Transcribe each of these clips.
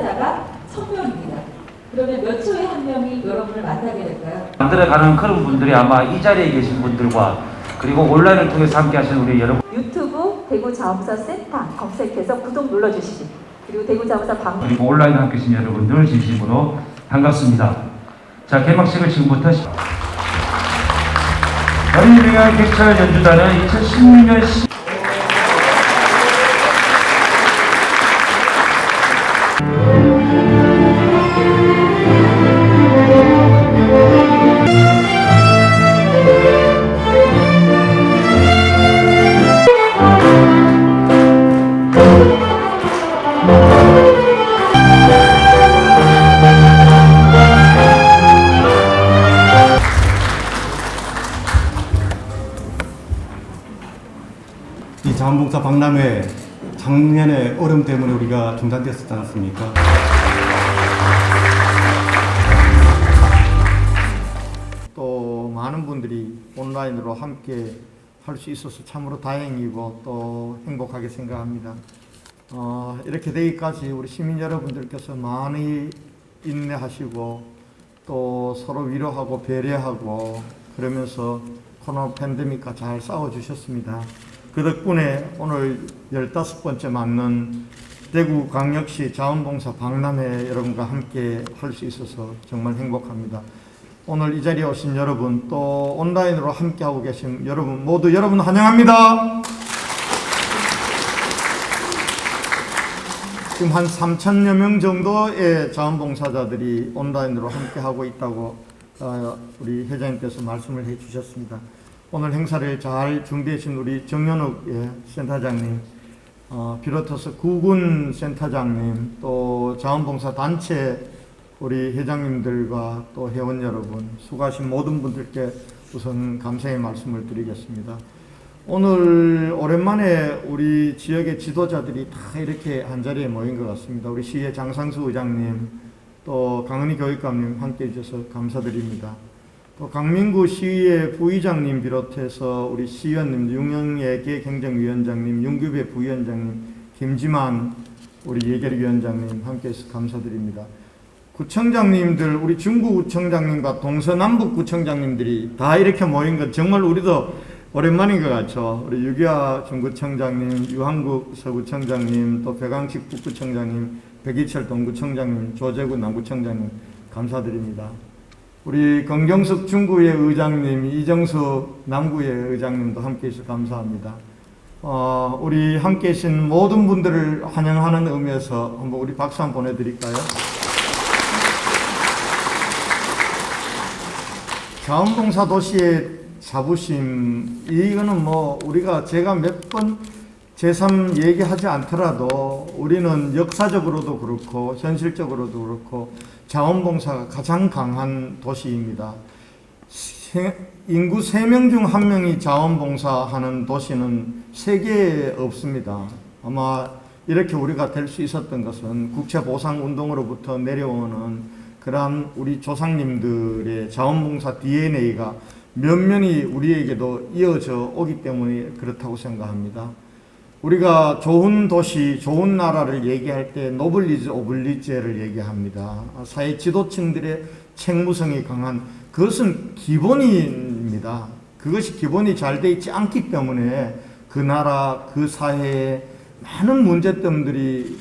참가자가 1000명입니다. 그러면 몇 초에 한 명이 여러분을 만나게 될까요? 만들어가는 그런 분들이 아마 이 자리에 계신 분들과 그리고 온라인을 통해서 함께 하시는 우리 여러분 유튜브 대구 자원사 센터 검색해서 구독 눌러주시기 그리고 대구 자원사 방 그리고 온라인 함께 계신 여러분들 진심으로 반갑습니다. 자 개막식을 지금부터 시... 어린이를 위한 객철 연주단은 2016년 10... 이 자원봉사 박람회 작년에 얼음 때문에 우리가 중단됐었지 않습니까? 또 많은 분들이 온라인으로 함께 할 수 있어서 참으로 다행이고 또 행복하게 생각합니다. 어, 이렇게 되기까지 우리 시민 여러분들께서 많이 인내하시고 또 서로 위로하고 배려하고 그러면서 코로나 팬데믹과 잘 싸워주셨습니다. 그 덕분에 오늘 15번째 맞는 대구 광역시 자원봉사 박람회 여러분과 함께 할 수 있어서 정말 행복합니다. 오늘 이 자리에 오신 여러분 또 온라인으로 함께하고 계신 여러분 모두 여러분 환영합니다. 지금 한 3천여 명 정도의 자원봉사자들이 온라인으로 함께하고 있다고 어, 우리 회장님께서 말씀을 해주셨습니다. 오늘 행사를 잘 준비해주신 우리 정현욱 예, 센터장님, 어, 비롯해서 구군 센터장님, 또 자원봉사 단체 우리 회장님들과 또 회원 여러분, 수고하신 모든 분들께 우선 감사의 말씀을 드리겠습니다. 오늘 오랜만에 우리 지역의 지도자들이 다 이렇게 한 자리에 모인 것 같습니다. 우리 시의 장상수 의장님, 또 강은희 교육감님 함께 해주셔서 감사드립니다. 또 강민구 시의 부의장님 비롯해서 우리 시의원님, 윤영예 기획행정위원장님, 윤규배 부위원장님, 김지만 우리 예결위원장님 함께해서 감사드립니다. 구청장님들, 우리 중구구청장님과 동서남북구청장님들이 다 이렇게 모인 것 정말 우리도 오랜만인 것 같죠. 우리 유기아 중구청장님, 유한국 서구청장님, 또 배강식 북구청장님, 백이철 동구청장님, 조재구 남구청장님 감사드립니다. 우리 건경석 중구의 의장님, 이정수 남구의 의장님도 함께 해주셔서 감사합니다. 어, 우리 함께 계신 모든 분들을 환영하는 의미에서 한번 우리 박수 한번 보내드릴까요? 자원봉사 도시의 자부심 이거는 뭐 우리가 제가 몇번 제3 얘기하지 않더라도 우리는 역사적으로도 그렇고 현실적으로도 그렇고 자원봉사가 가장 강한 도시입니다. 세- 인구 3명 중 1명이 자원봉사하는 도시는 세계에 없습니다. 아마 이렇게 우리가 될 수 있었던 것은 국채보상운동으로부터 내려오는 그러한 우리 조상님들의 자원봉사 DNA가 면면이 우리에게도 이어져 오기 때문에 그렇다고 생각합니다. 우리가 좋은 도시, 좋은 나라를 얘기할 때 노블리즈 오블리제를 얘기합니다. 사회 지도층들의 책무성이 강한 그것은 기본입니다. 그것이 기본이 잘 돼 있지 않기 때문에 그 나라, 그 사회에 많은 문제점들이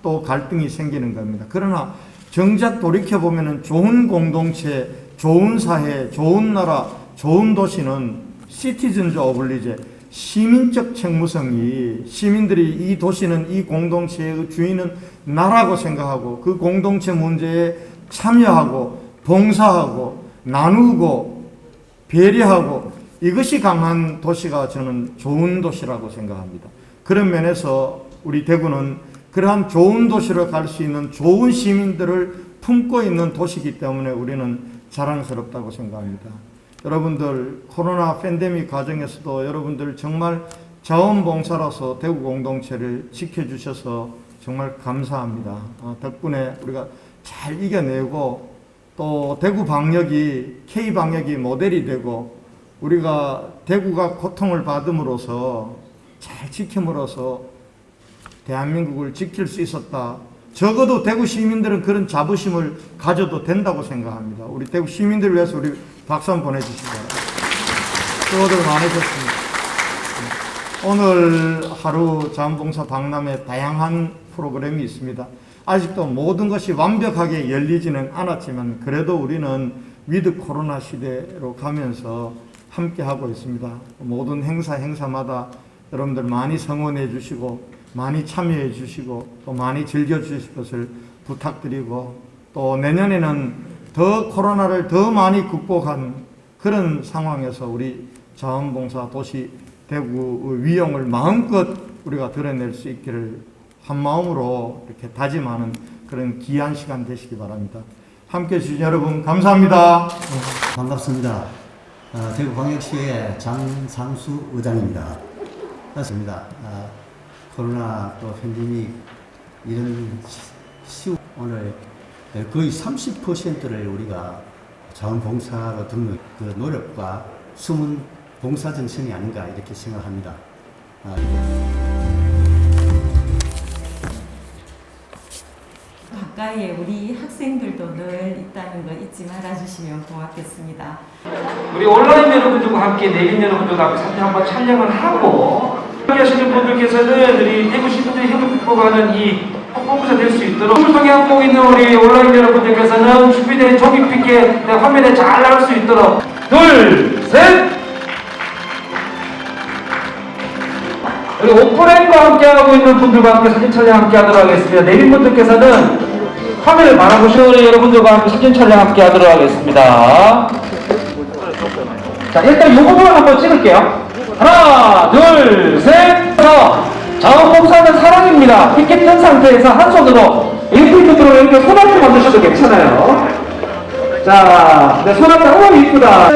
또 갈등이 생기는 겁니다. 그러나 정작 돌이켜 보면은 좋은 공동체, 좋은 사회, 좋은 나라, 좋은 도시는 시티즌즈 오블리제 시민적 책무성이 시민들이 이 도시는 이 공동체의 주인은 나라고 생각하고 그 공동체 문제에 참여하고 봉사하고 나누고 배려하고 이것이 강한 도시가 저는 좋은 도시라고 생각합니다. 그런 면에서 우리 대구는 그러한 좋은 도시로 갈 수 있는 좋은 시민들을 품고 있는 도시이기 때문에 우리는 자랑스럽다고 생각합니다. 여러분들 코로나 팬데믹 과정에서도 여러분들 정말 자원봉사로서 대구 공동체를 지켜주셔서 정말 감사합니다. 어, 덕분에 우리가 잘 이겨내고 또 대구 방역이 K 방역이 모델이 되고 우리가 대구가 고통을 받음으로써 잘 지킴으로써 대한민국을 지킬 수 있었다. 적어도 대구 시민들은 그런 자부심을 가져도 된다고 생각합니다. 우리 대구 시민들을 위해서 우리 박수 한번 보내주시기 바랍니다. 수고들 많으셨습니다. 오늘 하루 자원봉사 박람회 다양한 프로그램이 있습니다. 아직도 모든 것이 완벽하게 열리지는 않았지만 그래도 우리는 위드 코로나 시대로 가면서 함께 하고 있습니다. 모든 행사 행사마다 여러분들 많이 성원해 주시고 많이 참여해 주시고 또 많이 즐겨 주실 것을 부탁드리고 또 내년에는 더 코로나를 더 많이 극복한 그런 상황에서 우리 자원봉사 도시 대구 위용을 마음껏 우리가 드러낼 수 있기를 한 마음으로 이렇게 다짐하는 그런 귀한 시간 되시기 바랍니다. 함께 해주신 여러분 감사합니다. 반갑습니다. 아, 대구광역시의 장상수 의장입니다. 반갑습니다. 아, 코로나 또 팬데믹 이런 시, 시 오늘 거의 30%를 우리가 자원봉사로 등록 그 노력과 숨은 봉사 정신이 아닌가 이렇게 생각합니다. 아, 가까이에 우리 학생들도 늘 있다는 거 잊지 말아주시면 고맙겠습니다. 우리 온라인 여러분들과 함께 내빈 여러분들과 함께 사진 한번 촬영을 하고 여기 하시는 분들께서는 우리 대구 시민들이 행복하는 이 홍보부사 될수 있도록 을 통해 하고 있는 우리 온라인 여러분들께서는 준비된 종이 픽게 화면에 잘 나올 수 있도록 둘, 셋! 우리 오프라인과 함께 하고 있는 분들과 함께 사진 촬영 함께 하도록 하겠습니다. 내린 분들께서는 화면을 바라보시는 우리 여러분들과 함께 사진 촬영 함께 하도록 하겠습니다. 자, 일단 요 부분 한번 찍을게요. 하나, 둘, 셋, 서 자원봉사는 사랑입니다. 피켓 뜬 상태에서 한 손으로 1피트로 이렇게 손앞에 만드셔도 괜찮아요. 자, 네, 손앞에, 오, 이쁘다.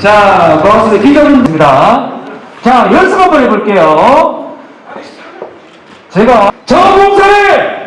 자, 고맙습니다. 기자분입니다. 자, 연습 한번 해볼게요. 제가 자원봉사의